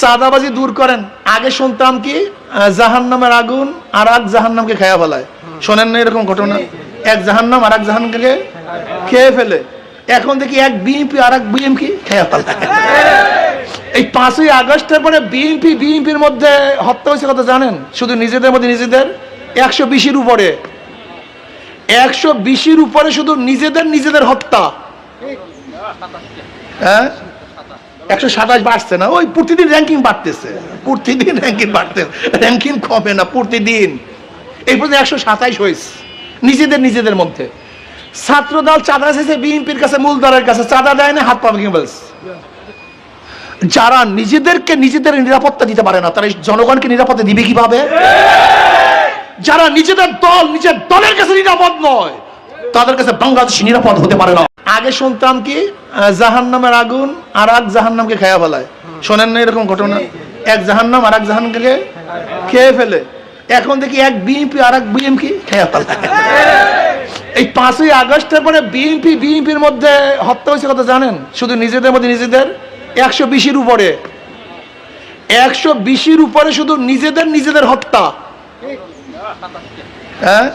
সাদাবাজি দূর করেন। আগে শুনতাম কি জাহান নামের আগুন আর এক জাহান নামকে খেয়া ফেলায়। শোনেন না এরকম ঘটনা? এক জাহান নাম আর এক জাহানকে খেয়ে ফেলে। এখন দেখি এক বিএনপি আর এক বিএমপি খেয়া ফেলায়। এই পাঁচই আগস্টের পরে বিএনপি বিএনপির মধ্যে হত্যা হয়েছে কথা জানেন? শুধু নিজেদের মধ্যে নিজেদের? একশো বিশের উপরে। একশো বিশের উপরে শুধু নিজেদের নিজেদের হত্যা। হ্যাঁ? একশো সাতাশ বাড়ছে না, ওই প্রতিদিন র্যাঙ্কিং বাড়তেছে, প্রতিদিন র্যাঙ্কিং বাড়তেছে র্যাঙ্কিং কমে না, প্রতিদিন। এই পর্যন্ত একশো সাতাইশ হয়েছে, নিজেদের নিজেদের মধ্যে। ছাত্রদল চাঁদা চাইছে বিএনপির কাছে, মূলদলের কাছে, চাঁদা দেয় না, হাত পা ভেঙে ফেলছে। যারা নিজেদেরকে নিজেদের নিরাপত্তা দিতে পারে না, তারা জনগণকে নিরাপত্তা দিবে কীভাবে? যারা নিজেদের দল, নিজের দলের কাছে নিরাপদ নয়, তাদের কাছে বাংলাদেশ নিরাপদ হতে পারে না। আগে শুনতাম কি জাহান নামের আগুন আর এক জাহান নামকে খেয়া ফেলায়। শোনেন না এরকম ঘটনা? এক জাহান নাম আর এক জাহানকে খেয়ে ফেলে। এখন দেখি এক বিএনপি আর এক বিএমপি খেয়া ফেলায়। এই পাঁচই আগস্টের পরে বিএনপি বিএনপির মধ্যে হত্যা হয়েছে কথা জানেন? শুধু নিজেদের মধ্যে নিজেদের? একশো বিশের উপরে। একশো বিশের উপরে শুধু নিজেদের নিজেদের হত্যা। হ্যাঁ?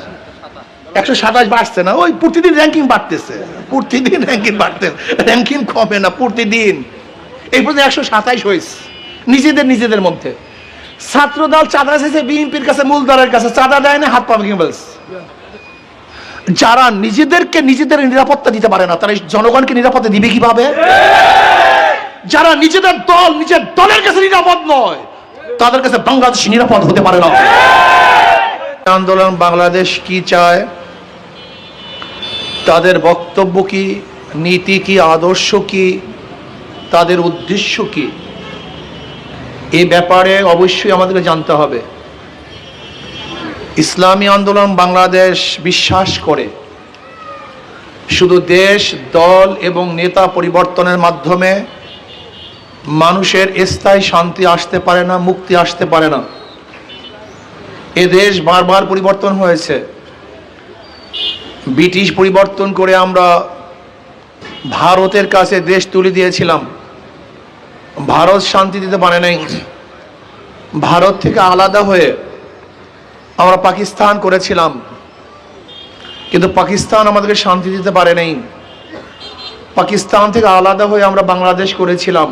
একশো সাতাশ বাড়ছে না, ওই প্রতিদিন র্যাঙ্কিং বাড়তেছে, প্রতিদিন র্যাঙ্কিং বাড়তেছে র্যাঙ্কিং কমে না প্রতিদিন। এই পর্যন্ত একশো সাতাইশ হয়েছে, নিজেদের নিজেদের মধ্যে। ছাত্রদল চাঁদা চাইছে বিএনপির কাছে মূল দলের কাছে, চাঁদা দেয় না, হাত পা ভেঙে ফেলছে। যারা নিজেদেরকে নিজেদের নিরাপত্তা দিতে পারে না, তারা জনগণকে নিরাপত্তা দিবে কীভাবে? যারা নিজেদের দল, নিজের দলের কাছে নিরাপদ নয়, তাদের কাছে বাংলাদেশ নিরাপদ হতে পারে না। আন্দোলন বাংলাদেশ কি চায়? তাদের বক্তব্য কি, নীতি কি, আদর্শ কি, তাদের উদ্দেশ্য কি? এই ব্যাপারে অবশ্যই আমাদেরকে জানতে হবে। ইসলামী আন্দোলন বাংলাদেশ বিশ্বাস করে। শুধু দেশ, দল এবং নেতা পরিবর্তনের মাধ্যমে মানুষের স্থায়ী শান্তি আসতে পারে না, মুক্তি আসতে পারে না। এ দেশ বারবার পরিবর্তন হয়েছে। ব্রিটিশ পরিবর্তন করে আমরা ভারতের কাছে দেশ তুলে দিয়েছিলাম। ভারত শান্তি দিতে পারে নাই। ভারত থেকে আলাদা হয়ে আমরা পাকিস্তান করেছিলাম। কিন্তু পাকিস্তান আমাদেরকে শান্তি দিতে পারে নাই। পাকিস্তান থেকে আলাদা হয়ে আমরা বাংলাদেশ করেছিলাম।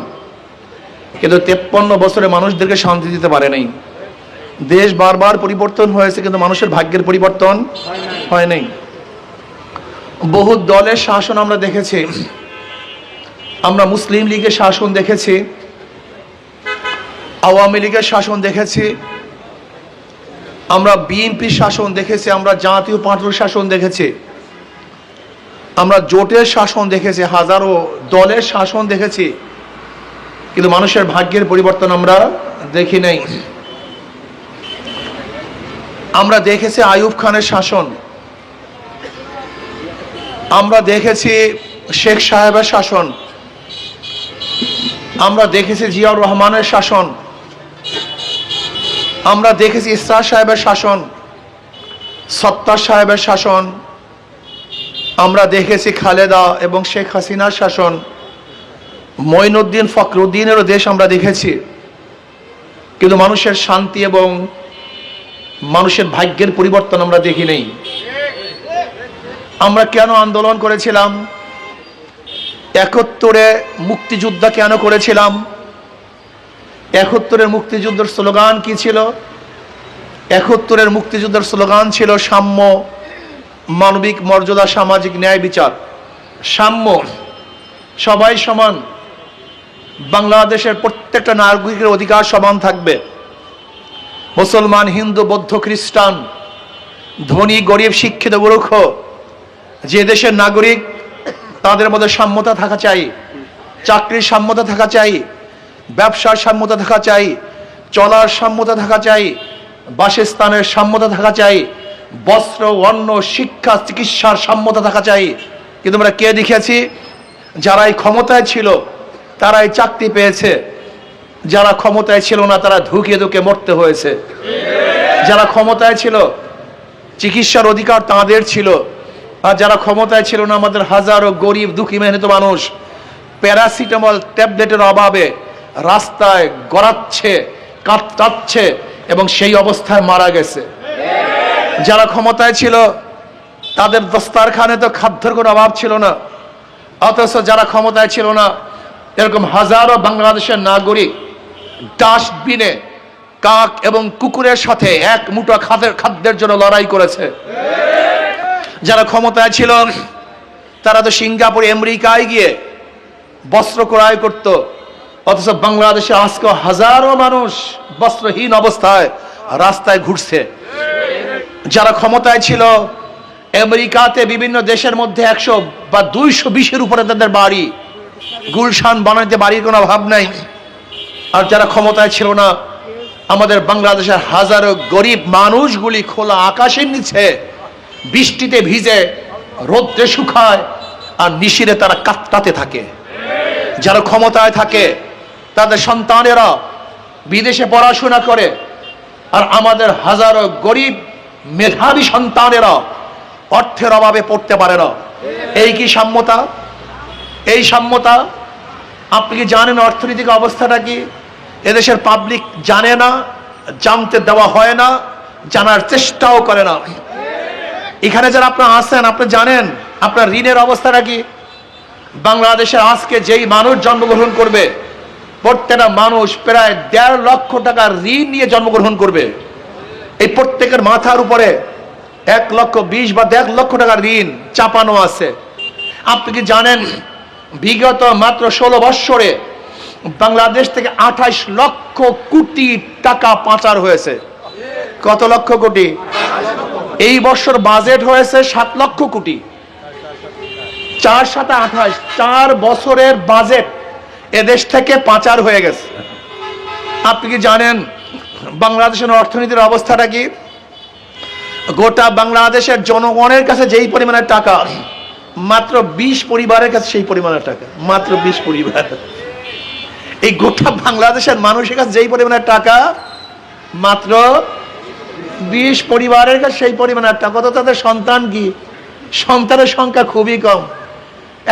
কিন্তু তেপ্পন্ন বছরে মানুষদেরকে শান্তি দিতে পারে নাই। দেশ বারবার পরিবর্তন হয়েছে, কিন্তু মানুষের ভাগ্যের পরিবর্তন হয় নাই। বহু দলের শাসন আমরা দেখেছি। আমরা মুসলিম লীগের শাসন দেখেছি। আওয়ামী লীগের শাসন দেখেছি। আমরা বিএনপির শাসন দেখেছি। আমরা জাতীয় পার্টির শাসন দেখেছি। আমরা জোটের শাসন দেখেছি। হাজারো দলের শাসন দেখেছি। কিন্তু মানুষের ভাগ্যের পরিবর্তন আমরা দেখি নাই। আমরা দেখেছি আইয়ুব খানের শাসন। আমরা দেখেছি শেখ সাহেবের শাসন। আমরা দেখেছি জিয়াউর রহমানের শাসন। আমরা দেখেছি ইসরা সাহেবের শাসন, সত্তার সাহেবের শাসন। আমরা দেখেছি খালেদা এবং শেখ হাসিনার শাসন। মঈনুদ্দিন ফখরুদ্দিনেরও দেশ আমরা দেখেছি। কিন্তু মানুষের শান্তি এবং মানুষের ভাগ্যের পরিবর্তন আমরা দেখি নেই। আমরা কেন আন্দোলন করেছিলাম? একাত্তরে মুক্তিযোদ্ধা কেন করেছিলাম? একাত্তরের মুক্তিযুদ্ধের স্লোগান কি ছিল? একাত্তরের মুক্তিযুদ্ধের স্লোগান ছিল সাম্য, মানবিক মর্যাদা, সামাজিক ন্যায় বিচার। সাম্য, সবাই সমান। বাংলাদেশের প্রত্যেকটা নাগরিকের অধিকার সমান থাকবে। মুসলমান, হিন্দু, বৌদ্ধ, খ্রিস্টান, ধনী, গরিব, শিক্ষিত, মূর্খ যে দেশের নাগরিক, তাদের মধ্যে সাম্যতা থাকা চাই, চাকরির সাম্যতা থাকা চাই, ব্যবসার সাম্যতা থাকা চাই, চলার সাম্যতা থাকা চাই, বাসস্থানের সাম্যতা থাকা চাই, বস্ত্র, অন্ন, শিক্ষা, চিকিৎসার সাম্যতা থাকা চাই। কিন্তু আমরা কে দেখেছি যারা এই ক্ষমতায় ছিল তারা এই চাকরি পেয়েছে। যারা ক্ষমতায় ছিল না, তারা ধুকে ধুকে মরতে হয়েছে। যারা ক্ষমতায় ছিল, চিকিৎসার অধিকার তাদের ছিল। আর যারা ক্ষমতায় ছিল না, আমাদের হাজারো গরিব, দুঃখী, মেহনত মানুষ প্যারাসিটামল ট্যাবলেটের অভাবে রাস্তায় গড়াচ্ছে কাটাচ্ছে এবং সেই অবস্থায় মারা গেছে। যারা ক্ষমতায় ছিল, তাদের দস্তারখানে তো খাদ্যের কোনো অভাব ছিল না। অথচ যারা ক্ষমতায় ছিল না, এরকম হাজারো বাংলাদেশের নাগরিক ডাস্টবিনে কাক এবং কুকুরের সাথে এক মুঠো খাদ্যের খাদ্যের জন্য লড়াই করেছে। যারা ক্ষমতায় ছিল, তারা তো সিঙ্গাপুর, আমেরিকায় গিয়ে বস্ত্র ক্রয় করত। অথচ বাংলাদেশে আজকে হাজারো মানুষ বস্ত্রহীন অবস্থায় রাস্তায় ঘুরছে। যারা ক্ষমতায় ছিল, আমেরিকাতে বিভিন্ন দেশের মধ্যে একশো বা দুইশো বিশের উপরে তাদের বাড়ি, গুলশান বানাইতে বাড়ির কোনো অভাব নাই। আর যারা ক্ষমতায় ছিল না, আমাদের বাংলাদেশের হাজারো গরিব মানুষগুলি খোলা আকাশের নিচে বৃষ্টিতে ভিজে, রোদ্রে শুকায় আর নিশিরে তারা কাতটাতে থাকে। যারা ক্ষমতায় থাকে, তাদের সন্তানেরা বিদেশে পড়াশোনা করে আর আমাদের হাজারো গরিব মেধাবী সন্তানেরা অর্থের অভাবে পড়তে পারে না। এই কি সাম্যতা? এই সাম্যতা? আপনি কি জানেন অর্থনৈতিক অবস্থাটা কি? এদেশের পাবলিক জানে না, জানতে দেওয়া হয় না, জানার চেষ্টাও করে না। এখানে যারা আপনারা আছেন, আপনি জানেন আপনার ঋণের অবস্থাটা কি? বাংলাদেশে আজকে যেই মানুষ জন্মগ্রহণ করবে, প্রত্যেকটা মানুষ প্রায় দেড় লক্ষ টাকা ঋণ নিয়ে জন্মগ্রহণ করবে। এই প্রত্যেকের মাথার উপরে এক লক্ষ বিশ বা দেড় লক্ষ টাকা ঋণ চাপানো আছে। আপনি কি জানেন, বিগত মাত্র ষোলো বৎসরে বাংলাদেশ থেকে আঠাইশ লক্ষ কোটি টাকা পাচার হয়েছে। কত লক্ষ কোটি? এই বছর বাজেট হয়েছে সাত লক্ষ কোটি। চার সাথে আঠাশ, চার বছরের বাজেট এদেশ থেকে পাচার হয়ে গেছে। আপনি কি জানেন বাংলাদেশের অর্থনীতির অবস্থাটা কি? গোটা বাংলাদেশের জনগণের কাছে যেই পরিমাণের টাকা, মাত্র বিশ পরিবারের কাছে সেই পরিমাণের টাকা, মাত্র বিশ পরিবার। এই গোটা বাংলাদেশের মানুষের কাছে যেই পরিমাণের টাকা, মাত্র বিশ পরিবারের কাছে সেই পরিমাণের টাকা তো তাদের সন্তান কি? সন্তানের সংখ্যা খুবই কম।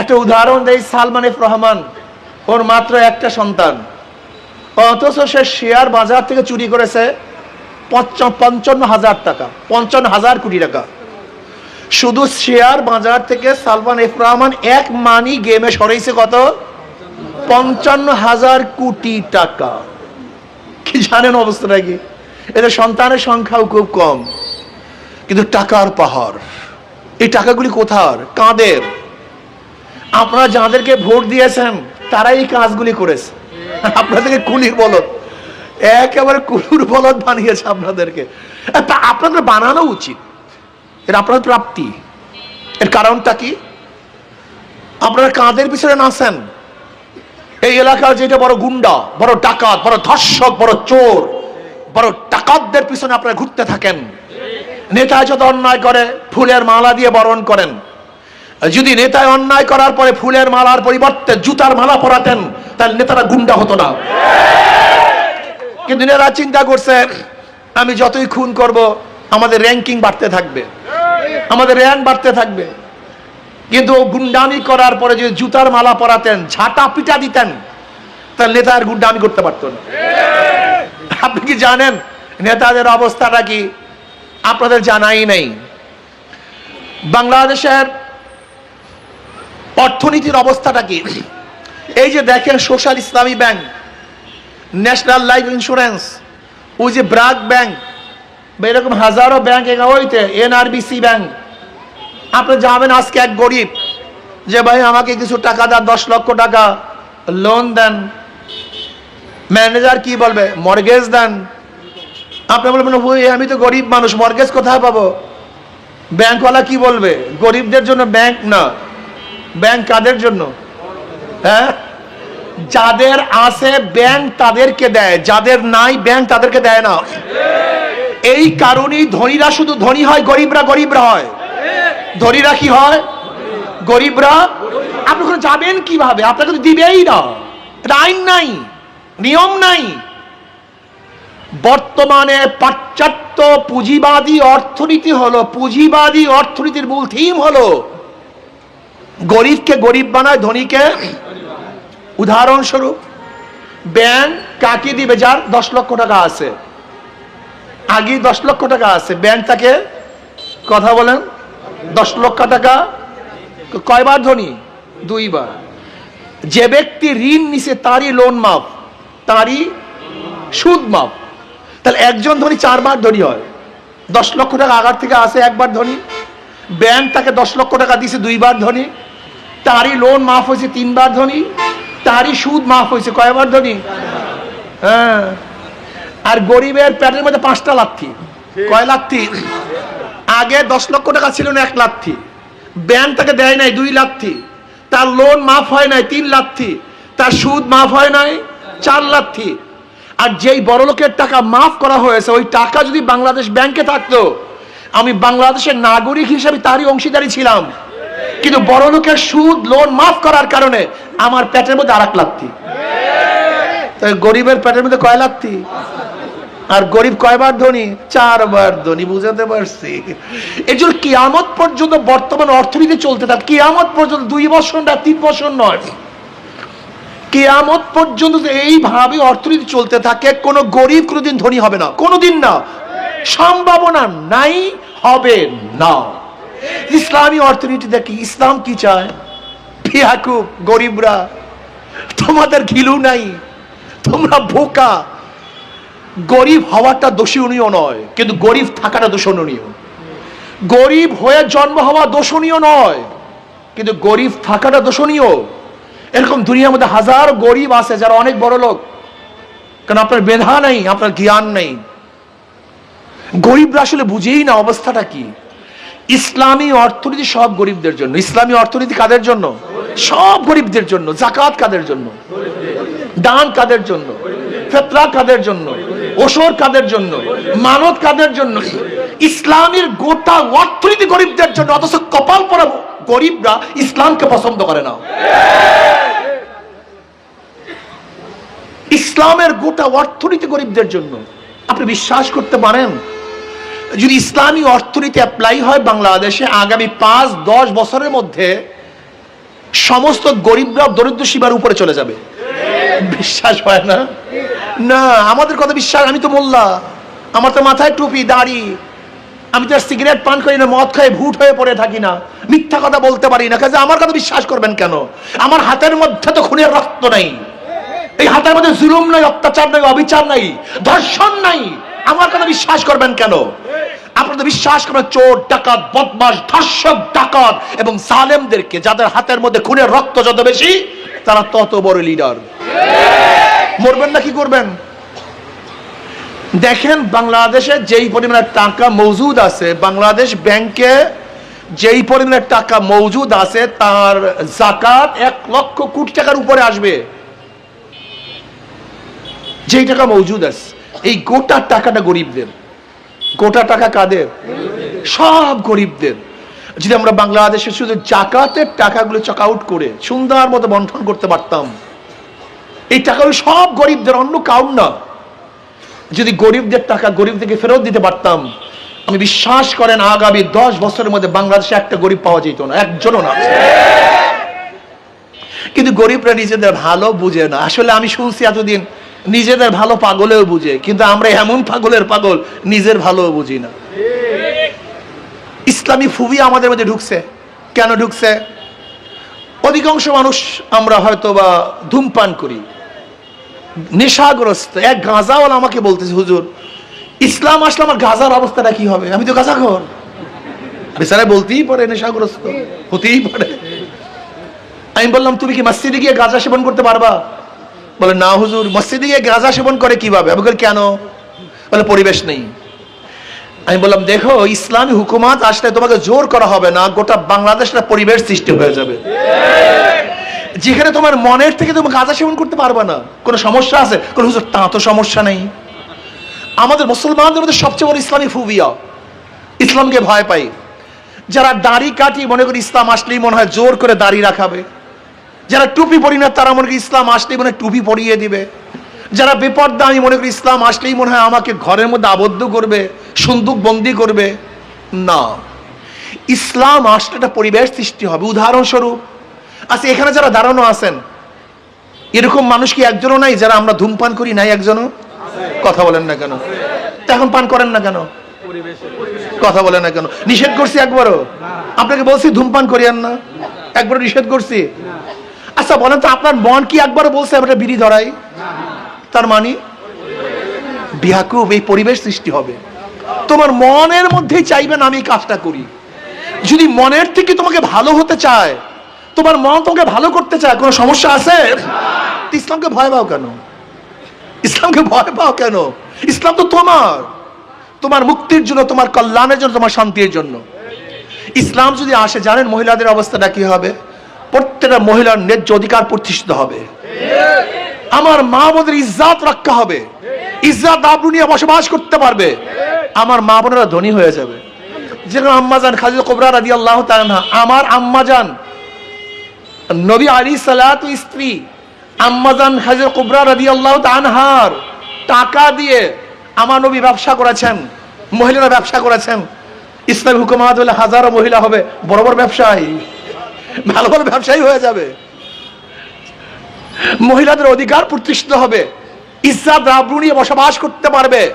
একটা উদাহরণ দেয় সালমান এফ রহমান। ওর মাত্র একটা সন্তান। অথচ সে শেয়ার বাজার থেকে চুরি করেছে পঞ্চান্ন হাজার টাকা, পঞ্চান্ন হাজার কোটি টাকা। শুধু শেয়ার বাজার থেকে সালমান এফ রহমান এক মানি গেমে সরাইছে কত? পঞ্চান্ন হাজার কোটি টাকা। কি জানেন অবস্থাটা কি? এদের সন্তানের সংখ্যাও খুব কম। কিন্তু টাকার পাহাড়, এই টাকাগুলি কোথার? কাঁদের? আপনারা যাদেরকে ভোট দিয়েছেন, তারাই এই কাজগুলি করেছে। আপনাদেরকে কুলির বলদ, একেবারে কুলুর বলদ বানিয়েছে আপনাদেরকে। আপনাদের বানানো উচিত। এটা আপনাদের প্রাপ্তি। এর কারণটা কি? আপনারা কাঁধের পিছনে নাচেন? এই এলাকার যেটা বড় গুন্ডা, বড় ডাকাত, বড় ধর্ষক, বড় চোর বড় ডাকাতদের পিছনে আপনারা ঘুরতে থাকেন। নেতা যত অন্যায় করে, ফুলের মালা দিয়ে বরণ করেন। যদি নেতায় অন্যায় করার পরে ফুলের মালার পরিবর্তে জুতার মালা পরাতেন, তাহলে নেতারা গুন্ডা হতো না। কিন্তু নেতারা চিন্তা করছে, আমি যতই খুন করব, আমাদের র্যাঙ্কিং বাড়তে থাকবে। আমাদের র্যাঙ্ক বাড়তে থাকবে। কিন্তু গুন্ডামি করার পরে যদি জুতার মালা পরাতেন, ঝাঁটা পিটা দিতেন, তাহলে নেতা আর গুন্ডামি করতে পারতো না। আপনি কি জানেন নেতাদের অবস্থাটা কি? আপনাদের জানাই নেই। বাংলাদেশের অর্থনীতির অবস্থাটা কি? এই যে দেখেন সোশ্যাল ইসলামী ব্যাংক, ন্যাশনাল লাইফ ইন্স্যুরেন্স, ওই যে ব্রাক ব্যাংক, বা এরকম হাজারো ব্যাংক ওইতে, এনআরবিসি ব্যাংক। আপনি যাবেন আজকে এক গরিব, যে ভাই আমাকে কিছু টাকা দেন, দশ লক্ষ টাকা লোন দেন। ম্যানেজার কি বলবে? মর্গেজ দেন। আপনি বলবেন ওই আমি তো গরিব মানুষ মর্গেজ কোথায় পাবো? ব্যাংকওয়ালা কি বলবে? গরিবদের জন্য ব্যাংক না। ব্যাংক কাদের জন্য? হ্যাঁ? যাদের আছে ব্যাংক তাদেরকে দেয়, যাদের নাই ব্যাংক তাদেরকে দেয় না। এই কারণেই ধনীরা শুধু ধনী হয়, গরিবরা গরিবরা হয়। ধনীরা কি হয়? গরিবরা। আপনি ওখানে যাবেন কীভাবে? আপনাকে তো দিবেই না। এটা আইন নাই। নিয়ম নাই। বর্তমানে পাশ্চাত্য পুঁজিবাদী অর্থনীতি হলো, পুঁজিবাদী অর্থনীতির মূল থিম হলো, গরিবকে গরিব বানায়, ধনীকে উদাহরণস্বরূপ, ব্যাংক কাকে দিবে যার দশ লক্ষ টাকা আছে? আগে দশ লক্ষ টাকা আছে, ব্যাংক তাকে কথা বলেন, দশ লক্ষ টাকা, কয়বার ধনী? দুইবার। যে ব্যক্তি ঋণ নিছে তারই লোন মাপ তারই সুদ মাপ তাহলে একজন ধনী চারবার ধনী হয়। দশ লক্ষ টাকা আগার থেকে আসে একবার ধনী। ব্যাংক তাকে দশ লক্ষ টাকা দিছে দুইবার ধনী। তারই লোন মাফ হয়েছে তিনবার ধনী। তারই সুদ মাফ হয়েছে কয়বার ধনী? হ্যাঁ। আর গরিবের প্যাটের মধ্যে পাঁচটা লাথি কয় লাথি আগে দশ লক্ষ টাকা ছিল না, এক লাথি ব্যাংক তাকে দেয় নাই, দুই লাথি তার লোন মাফ হয় নাই, তিন লাথি তার সুদ মাফ হয় নাই। চার লাথি। আর যেই বড় লোকের টাকা মাফ করা হয়েছে, ওই টাকা যদি বাংলাদেশ ব্যাংকে থাকতো, আমি বাংলাদেশের নাগরিক হিসেবে তারই অংশীদারি ছিলাম। কিন্তু বড় লোকের সুদ, লোন মাফ করার কারণে আমার পেটের মধ্যে আর এক লাথি। তাই গরিবের পেটের মধ্যে কয় লাথি? আর গরিব কয়বার ধনী? চারবার ধনী, বুঝাতে পারছি। এই জন্য কিয়ামত পর্যন্ত বর্তমান অর্থনীতি চলতে থাকে। কিয়ামত পর্যন্ত দুই বছর না, তিন বছর নয়। কিয়ামত পর্যন্ত এইভাবে অর্থনীতি চলতে থাকে, কোনো গরিব কোনোদিন ধনী হবে না। কোনোদিন না। সম্ভাবনা নাই, হবে না। ইসলামী অর্থনীতি দেখি, ইসলাম কি চায়? গরিবরা। তোমাদের ঘিলু নাই, তোমরা বোকা। গরিব হওয়াটা দোষণীয় নয়, কিন্তু গরিব থাকাটা দোষণীয়। গরিব হয়ে জন্ম হওয়া দোষণীয় নয়, কিন্তু গরিব থাকাটা দোষণীয়। এরকম দুনিয়ার মধ্যে হাজার গরিব আছে যারা অনেক বড় লোক। কারণ আপনার বেধা নেই? আপনার জ্ঞান নেই। গরিবরা আসলে বুঝেই না অবস্থাটা কি। ইসলামী অর্থনীতি সব গরিবদের জন্য। ইসলামী অর্থনীতি কাদের জন্য? সব গরিবদের জন্য। জাকাত কাদের জন্য? দান কাদের জন্য? ফেতরা কাদের জন্য? ওসর কাদের জন্য? মানত কাদের জন্য? ইসলামের গোটা অর্থনীতি গরিবদের জন্য, অথচ কপাল পরা গরিবরা ইসলামকে পছন্দ করে না। ইসলামের গোটা অর্থনীতি গরিবদের জন্য। আপনি বিশ্বাস করতে পারেন? যদি ইসলামী অর্থনীতি অ্যাপ্লাই হয় বাংলাদেশে আগামী পাঁচ, দশ বছরের মধ্যে সমস্ত গরিবরা দরিদ্র সীমার উপরে চলে যাবে। বিশ্বাস হয় না? না, আমাদের কথা বিশ্বাস, আমি তো মোল্লা। আমার তো মাথায় টুপি, দাড়ি। আমি তো সিগারেট পান করি না, মদ খাই ভুট হয়ে পড়ে থাকি না। মিথ্যা কথা বলতে পারি না। কাজে আমার কথা বিশ্বাস করবেন কেন? আমার হাতের মধ্যে তো খুনের রক্ত নেই। এই হাতের মধ্যে জুলুম নাই, অত্যাচার নাই, অবিচার নাই, ধর্ষণ নাই। আমার কথা বিশ্বাস করবেন কেন? আপনাদের বিশ্বাস করবেন, চোর, ডাকাত বদমাস ধর্ষক, ডাকাত এবং সালেমদেরকে যাদের হাতের মধ্যে খুনের রক্ত যত বেশি, তারা তত বড় লিডার মরবেন না কি করবেন? দেখেন, বাংলাদেশে যেই পরিমাণের টাকা মজুদ আছে, বাংলাদেশ ব্যাংকে যেই পরিমাণের টাকা মজুদ আছে, তার জাকাত এক লক্ষ কোটি টাকার উপরে আসবে। যেই টাকা মজুদ আছে, এই গোটা টাকাটা গরিবদের। গোটা টাকা কাদের? সব গরিবদের। যদি আমরা বাংলাদেশে শুধু জাকাতের টাকাগুলো চক আউট করে সুন্দর মতো বন্টন করতে পারতাম, এই টাকাগুলো সব গরিবদের, অন্য কাউন না। যদি গরিবদের টাকা গরিবদেরকে ফেরত দিতে পারতাম, আমি বিশ্বাস করেন আগামী দশ বছরের মধ্যে বাংলাদেশে একটা গরিব পাওয়া যেত না, একজনও না। কিন্তু গরিবরা নিজেদের ভালো বুঝে না। আসলে আমি শুনছি এতদিন নিজেদের ভালো পাগলেও বুঝে, কিন্তু আমরা এমন পাগলের পাগল, নিজের ভালো বুঝি না। ইসলামী ফুবি আমাদের মধ্যে ঢুকছে। কেন ঢুকছে? অধিকাংশ মানুষ আমরা হয়তো বা ধূমপান করি। নেশাগ্রস্ত। এক গাঁজাওয়ালা আমাকে বলতেছে, হুজুর, ইসলাম আসলে আমার গাঁজার অবস্থাটা কি হবে? আমি তো গাঁজা ঘর বেচারা বলতেই পারে নেশাগ্রস্ত, হতেই পারে। আমি বললাম, তুমি কি মসজিদে গিয়ে গাঁজা সেবন করতে পারবা? বলে, না হুজুর, মসজিদে গিয়ে গাঁজা সেবন করে কীভাবে? আমি বলি কেন? বলে, পরিবেশ নেই। আমি বললাম, দেখো, ইসলামী হুকুমাত আসলে তোমাকে জোর করা হবে না, গোটা বাংলাদেশটা পরিবেশ সৃষ্টি হয়ে যাবে। যেখানে তোমার মনের থেকে তুমি গাঁজা সেবন করতে পারবে না। কোনো সমস্যা আছে? কোনো হুজুর, তা তো সমস্যা নেই। আমাদের মুসলমানদের মধ্যে সবচেয়ে বড় ইসলামী ফুবিয়া। ইসলামকে ভয় পাই যারা দাড়ি কাটি মনে করি ইসলাম আসলেই মনে হয় জোর করে দাড়ি রাখাবে। যারা টুপি পরি না, তারা মনে করি ইসলাম আসলেই মনে টুপি পরিয়ে দিবে। যারা বেপর্দা আমি মনে করি ইসলাম আসলেই মনে হয় আমাকে ঘরের মধ্যে আবদ্ধ করবে, সুন্দুক বন্দি করবে। না। ইসলাম আসলে একটা পরিবেশ সৃষ্টি হবে। উদাহরণস্বরূপ আচ্ছা এখানে যারা দাঁড়ানো আছেন, এরকম মানুষ কি একজনও নাই যারা আমরা ধূমপান করি? নাই একজনও? কথা বলেন না কেন? এখন পান করেন না কেন? কথা বলেন না কেন? নিষেধ করছি একবারও? আপনাকে বলছি ধূমপান করিয়েন না? একবার নিষেধ করছি? আচ্ছা বলেন তো আপনার মন কি একবারও বলছে আমরা বিড়ি ধরাই? তার মানে? বিহাকুব এই পরিবেশ সৃষ্টি হবে। তোমার মনের মধ্যেই চাইবেন আমি কাজটা করি। যদি মনের থেকে তোমাকে ভালো হতে চায়, তোমার মন তোমাকে ভালো করতে চায়, কোনো সমস্যা আছে? ইসলামকে ভয় পাও কেন? ইসলামকে ভয় পাও কেন? ইসলাম তো তোমার। তোমার মুক্তির জন্য, তোমার কল্যাণের জন্য, তোমার শান্তির জন্য। ইসলাম যদি আসে, জানেন মহিলাদের অবস্থাটা কি হবে? প্রত্যেকটা মহিলার ন্যায্য অধিকার প্রতিষ্ঠিত হবে। আমার মা বোনের ইজ্জাত রক্ষা হবে। ইজ্জাত আবরু নিয়ে বসবাস করতে পারবে। আমার মা বোনেরা ধনী হয়ে যাবে। যেরকম আম্মাজান কোবরা আল্লাহ আমার আম্মাজান নবী আলী সালাত স্ত্রী আম্মাজান খালিদ কোবরা রাদি আল্লাহ আনহার টাকা দিয়ে আমার নবী ব্যবসা করেছেন, মহিলারা ব্যবসা করেছেন। ইসলামী হলে হাজারো মহিলা হবে, বড় বড় ব্যবসায়ী। ভালো ভালো ব্যবসায়ী হয়ে যাবে। মহিলাদের অধিকার প্রতিষ্ঠিত হবে। ইসলাম রাবরু নিয়ে বসবাস করতে পারবে।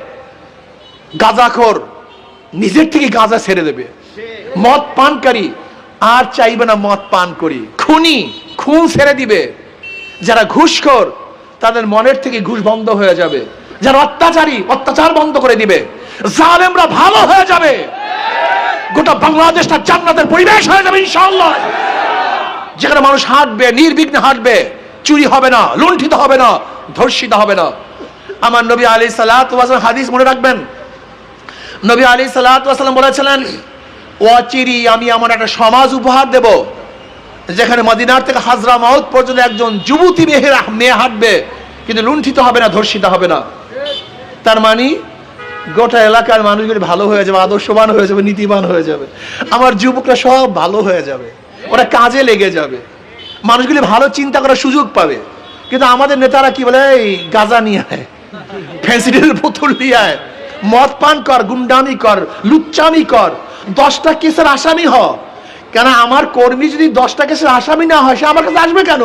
গাঁজাখোর নিজের থেকে গাঁজা ছেড়ে দেবে। মদ পানকারী আর চাইবে না মদ পান করি। খুনি, খুন ছেড়ে দিবে। যারা ঘুষখোর, তাদের মনের থেকে ঘুষ বন্ধ হয়ে যাবে। যারা অত্যাচারী, অত্যাচার বন্ধ করে দিবে। জালেমরা ভালো হয়ে যাবে। গোটা বাংলাদেশটা জান্নাতের পরিবেশ হয়ে যাবে ইনশাআল্লাহ। যেখানে মানুষ হাঁটবে, নির্বিঘ্নে হাঁটবে, চুরি হবে না, লুণ্ঠিত হবে না, ধর্ষিত হবে না। আমার নবী আলী সালাত হাদিস মনে রাখবেন। নবী আলী সালাম বলেছিলেন ওয়াচিরি আমি এমন একটা সমাজ উপহার দেব, যেখানে মদিনার থেকে হাজরা মাউত পর্যন্ত একজন যুবতী মেয়ের মেয়ে হাঁটবে, কিন্তু লুণ্ঠিত হবে না, ধর্ষিত হবে না। তার মানে গোটা এলাকার মানুষগুলি ভালো হয়ে যাবে, আদর্শবান হয়ে যাবে, নীতিবান হয়ে যাবে। আমার যুবকরা সব ভালো হয়ে যাবে। ওরা কাজে লেগে যাবে। মানুষগুলি ভালো চিন্তা করার সুযোগ পাবে। কিন্তু আমাদের নেতারা কি বলে, এই, গাজা নিয়ে আয় ফেন্সিডিলের বোতল নিয়ে আয়, মদ পান কর, গুন্ডামি কর, লুচ্চামি কর, দশটা কেসের আসামি হ। কেন আমার কর্মী যদি দশটা কেসের আসামি না হয়, সে আমার কাছে আসবে কেন?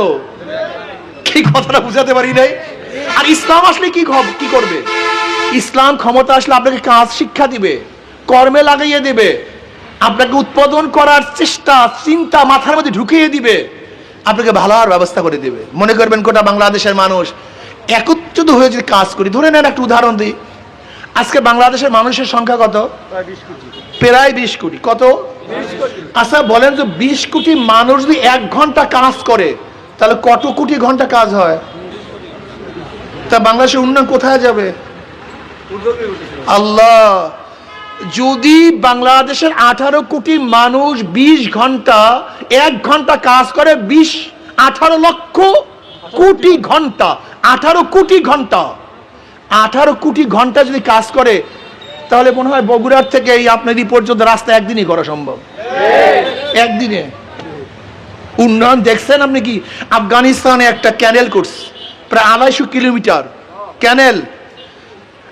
কি কথাটা বুঝাতে পারি নাই? আর ইসলাম আসলে কি কি করবে? ইসলাম ক্ষমতা আসলে আপনাকে কাজ শিক্ষা দিবে, কর্মে লাগাইয়ে দিবে আপনাকে উৎপাদন করার চেষ্টা চিন্তা মাথার মধ্যে ঢুকিয়ে দিবে। আপনাকে ভালো হওয়ার ব্যবস্থা করে দিবে। মনে করবেন গোটা বাংলাদেশের মানুষ একত্রিত হয়ে যদি কাজ করি ধরে নেন একটা উদাহরণ দিই। আজকে বাংলাদেশের মানুষের সংখ্যা কত? প্রায় বিশ কোটি। কত? আচ্ছা বলেন যে বিশ কোটি মানুষ যদি এক ঘণ্টা কাজ করে তাহলে কত কোটি ঘণ্টা কাজ হয়? তা বাংলাদেশের উন্নয়ন কোথায় যাবে? আল্লাহ যদি বাংলাদেশের আঠারো কোটি মানুষ বিশ ঘণ্টা, এক ঘণ্টা কাজ করে, বিশ, আঠারো লক্ষ কোটি ঘণ্টা, আঠারো কোটি ঘণ্টা। আঠারো কোটি ঘণ্টা যদি কাজ করে, তাহলে মনে হয় বগুড়ার থেকে এই আপনারই পর্যন্ত রাস্তা একদিনই করা সম্ভব। একদিনে। উন্নয়ন দেখছেন আপনি কি? আফগানিস্তানে একটা ক্যানেল করছে, প্রায় আড়াইশো কিলোমিটার ক্যানেল।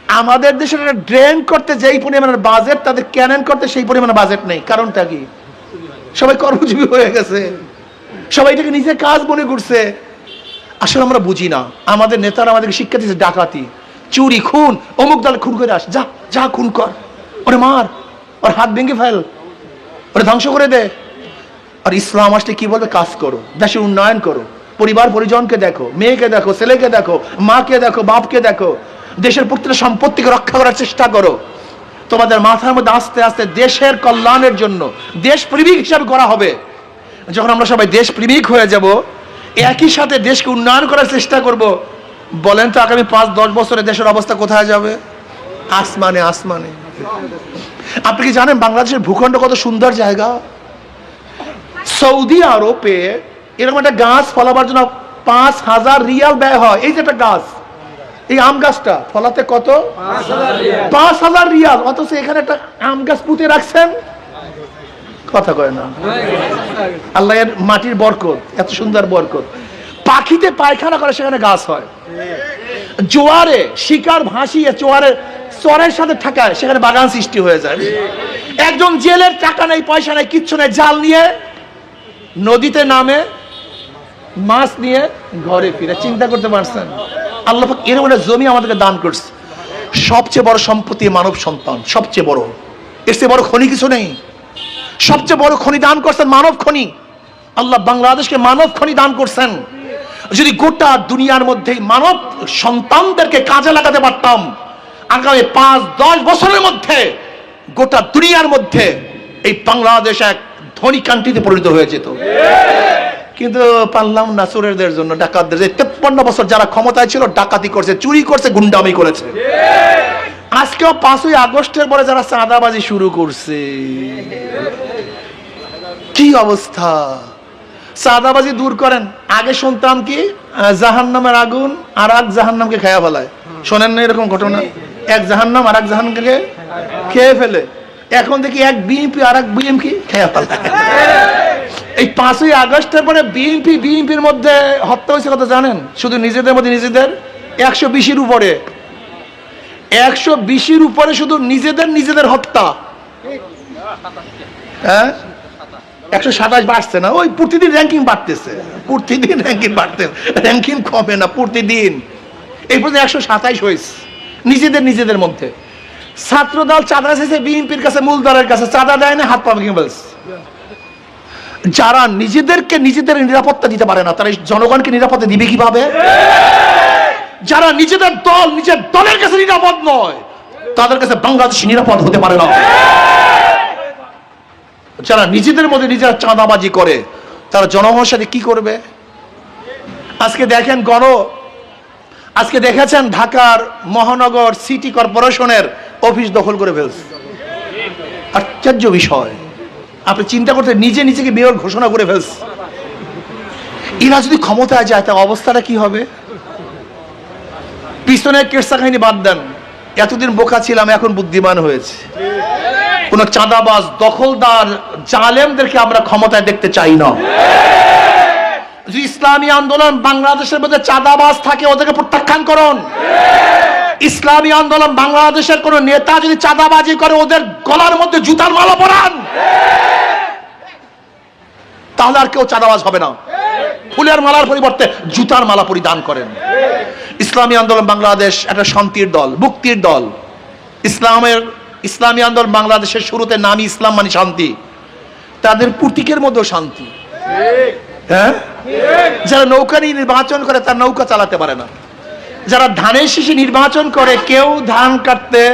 আমাদের দেশের ড্রেন করতে যেই পরিমাণের বাজেট তাদের ক্যানেল করতে সেই পরিমাণে বাজেট নেই। কারণটা কি? সবাই কর্মজীবী হয়ে গেছে। সবাই এটাকে নিজে কাজ মনে করছে। আসলে আমরা বুঝি না। আমাদের নেতারা আমাদেরকে শিক্ষা দিচ্ছে ডাকাতি, চুরি, খুন, অমুক দল খুন করে আস। যা যা খুন কর। ওরে মার, ওর হাত ভেঙে ফেল। ওরে ধ্বংস করে দে। আর ইসলাম আসলে কি বলবে? কাজ করো। দেশের উন্নয়ন করো। পরিবার পরিজনকে দেখো। মেয়েকে দেখো, ছেলেকে দেখো, মাকে দেখো, বাপকে দেখো। দেশের প্রত্যেকটা সম্পত্তিকে রক্ষা করার চেষ্টা করো। তোমাদের মাথার মধ্যে আস্তে আস্তে দেশের কল্যাণের জন্য দেশ প্রেমিক হিসাবে করা হবে। যখন আমরা সবাই দেশ প্রেমিক হয়ে যাব, একই সাথে দেশকে উন্নয়ন করার চেষ্টা করব, বলেন তো আগামী পাঁচ, দশ বছরে দেশের অবস্থা কোথায় যাবে? আসমানে আসমানে। আপনি কি জানেন বাংলাদেশের ভূখণ্ড কত সুন্দর জায়গা? সৌদি আরবে এরকম একটা গাছ ফলাবার জন্য পাঁচ হাজার রিয়াল ব্যয় হয়। এই যে একটা গাছ এই আম গাছটা ফলাতে কত? পাঁচ হাজার রিয়াল। অথচ এখানে একটা আম গাছ পুঁতে রাখছেন? কথা কয় না। আল্লাহ এর মাটির বরকত, এত সুন্দর বরকত। পাখিতে পায়খানা করে সেখানে গাছ হয়। জোয়ারে শিকার ভাসিয়ে জোয়ারের চরের সাথে ঠাকায় সেখানে বাগান সৃষ্টি হয়ে যায়। একজন জেলের টাকা নেই, পয়সা নেই, কিচ্ছু নেই, জাল নিয়ে নদীতে নামে, মাছ নিয়ে ঘরে ফিরে। চিন্তা করতে পারছেন? আল্লাহ এর একটা জমি আমাদেরকে দান করছে। সবচেয়ে বড় সম্পত্তি মানব সন্তান, সবচেয়ে বড়। এর চেয়ে বড় খনি কিছু নেই। সবচেয়ে বড় খনি দান করছেন মানব খনি। আল্লাহ বাংলাদেশকে মানব খনি দান করছেন। যদি গোটা দুনিয়ার মধ্যে মানব সন্তানদেরকে কাজে লাগাতে পারতাম, আগামী পাঁচ, দশ বছরের মধ্যে গোটা দুনিয়ার মধ্যে এই বাংলাদেশ এক ধনী কান্ট্রিতে পরিণত হয়ে যেত। কিন্তু পারলাম না চোরেরদের জন্য, ডাকাতদের যে তেপ্পান্ন বছর যারা ক্ষমতায় ছিল, ডাকাতি করছে, চুরি করছে, গুন্ডামি করেছে। আজকেও পাঁচই আগস্টের পরে যারা চাঁদাবাজি শুরু করছে। কি অবস্থা? চাঁদাবাজি দূর করেন। আগে শুনতাম কি জাহান নামের আগুন আর এক জাহান নামকে খেয়া ফেলায়। শোনেন না এরকম ঘটনা? এক জাহান নাম আর এক জাহানকে খেয়ে ফেলে। এখন দেখি এক বিএমপি আর এক বিএমপি খেয়া ফেলায়। এই পাঁচই আগস্টের পরে বিএনপি, বিএনপির মধ্যে হত্যা হয়েছে কথা জানেন? শুধু নিজেদের মধ্যে নিজেদের? একশো বিশের উপরে। একশো বিশের উপরে শুধু নিজেদের নিজেদের হত্যা। হ্যাঁ? একশো সাতাশ বাড়ছে না? ওই প্রতিদিন র্যাঙ্কিং বাড়তেছে। প্রতিদিন র্যাঙ্কিং বাড়তেছে র্যাঙ্কিং কমে না প্রতিদিন। এই পর্যন্ত একশো সাতাইশ হয়েছে। নিজেদের নিজেদের মধ্যে। ছাত্র দল চাঁদা চাইছে বিএনপির কাছে মূল দলের কাছে। চাঁদা দেয় না, হাত পা ভেঙে বলছে যারা নিজেদেরকে নিজেদের নিরাপত্তা দিতে পারে না, তারা জনগণকে নিরাপত্তা দিবে কীভাবে? যারা নিজেদের দল নিজের দলের কাছে নিরাপদ নয়, তাদের কাছে বাংলাদেশ নিরাপদ হতে পারে না। যারা নিজেদের মধ্যে নিজেরা চাঁদাবাজি করে, তারা জনগণের সাথে কি করবে? আজকে দেখেন গণ, আজকে দেখেছেন ঢাকার মহানগর সিটি কর্পোরেশনের অফিস দখল করে ফেলছে। আশ্চর্য বিষয়। আপনি চিন্তা করতে নিজে নিজেকে মেয়র ঘোষণা করে ফেলছে। এরা যদি ক্ষমতায় যায়, তার অবস্থাটা কি হবে? পিছনে কেরসা কাহিনী বাদ দেন। এতদিন বোকা ছিলাম, এখন বুদ্ধিমান হয়েছে। কোন চাঁদাবাজ, দখলদার, জালেমদেরকে আমরা ক্ষমতায় দেখতে চাই না। ইসলামী আন্দোলন বাংলাদেশের মধ্যে চাঁদাবাজ থাকে, ওদেরকে প্রত্যাখ্যান করুন। ইসলামী আন্দোলন বাংলাদেশের কোন নেতা যদি চাঁদাবাজি করে ওদের গলার মধ্যে জুতার মালা পরান। তাহলে আর কেউ চাঁদাবাজ হবে না। ফুলের মালার পরিবর্তে জুতার মালা পরিধান করেন। ইসলামী আন্দোলন বাংলাদেশ একটা শান্তির দল মুক্তির দল। ইসলামের ইসলামী আন্দোলন বাংলাদেশের শুরুতে নামই ইসলাম মানে শান্তি। তাদের প্রতীকের মধ্যেও শান্তি। হ্যাঁ? যারা নৌকা নিয়ে নির্বাচন করে তার নৌকা চালাতে পারে না। যারা ধানের শীষে নির্বাচন করে, কেউ ধান কাটতে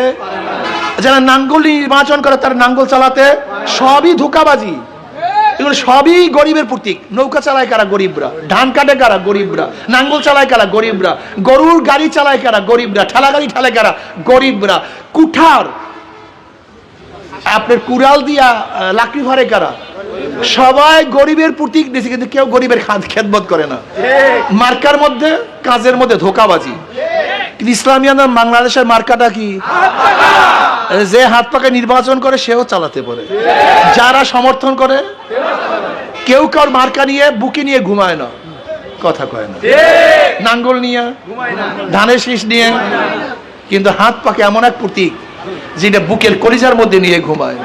যারা নাঙ্গল নির্বাচন করে, তার নাঙ্গল চালাতে সবই ধোকাবাজি। এগুলো সবই গরিবের প্রতীক। নৌকা চালায় কারা গরিবরা? ধান কাটে কারা গরিবরা? নাঙ্গল চালায় কারা গরিবরা? গরুর গাড়ি চালায় কারা গরিবরা? ঠেলা গাড়ি ঠেলায় কারা গরিবরা? কুঠার। আপনার কুড়াল দিয়া লাকড়ি ভরে কারা? সবাই গরিবের প্রতীক দিয়েছে, কিন্তু কেউ গরিবের খাদ খেদমত করে না। মার্কার মধ্যে, কাজের মধ্যে ধোকাবাজি। ইসলামী বাংলাদেশের মার্কাটা কি? যে হাত পাকে নির্বাচন করে, সেও চালাতে পারে। যারা সমর্থন করে, কেউ কার মার্কা নিয়ে, বুকে নিয়ে ঘুমায় না। কথা কয় না। নাঙ্গল নিয়ে, ধানের শীষ নিয়ে, কিন্তু হাত পাকে এমন এক প্রতীক, যেটা বুকের কলিজার মধ্যে নিয়ে ঘুমায়।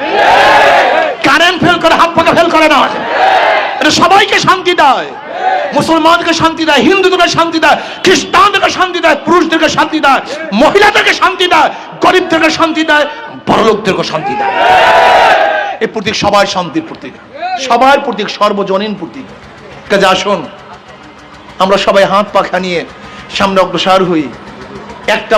কারেন্ট ফেল করে, হাত পাকা ফেল করে না। এটা সবাইকে শান্তি দেয়। মুসলমানকে শান্তি দেয়, হিন্দুদেরকে শান্তি দেয়, খ্রিস্টানদেরকে শান্তি দেয়, পুরুষদেরকে শান্তি দেয়, মহিলাদেরকে শান্তি দেয়, গরিবদেরকে শান্তি দেয়, বড়লোকদেরকে শান্তি দেয়। এই প্রতীক সবাই শান্তির প্রতীক। সবার প্রতীক সর্বজনীন প্রতীক। কাজে আসুন। আমরা সবাই হাত পাখা নিয়ে সামনে অগ্রসর হই। একটা